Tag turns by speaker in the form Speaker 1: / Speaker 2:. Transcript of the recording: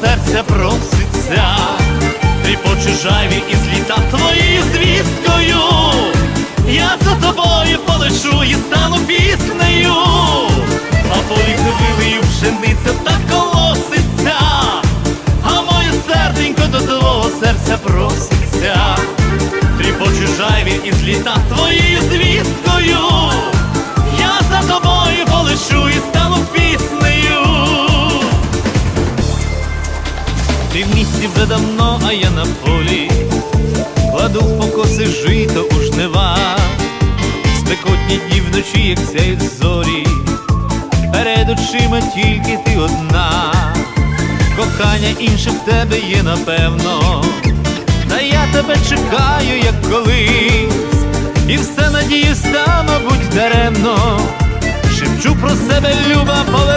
Speaker 1: серця проситься, тріпочу жайві із літа твої звісткою, я за тобою полишу і стану піснею, а полі хвилею пшениця так колоситься, а моє серденько до твого серця проситься, тріпочу жайві із літа твої. Давно, а я на полі, кладу в покоси жито у жнива, спекотні дні вночі, як сяють зорі, перед очима тільки ти одна, кохання інше в тебе є, напевно, та я тебе чекаю, як колись, і все надіюсь, та, мабуть, даремно, шепчу про себе, люба.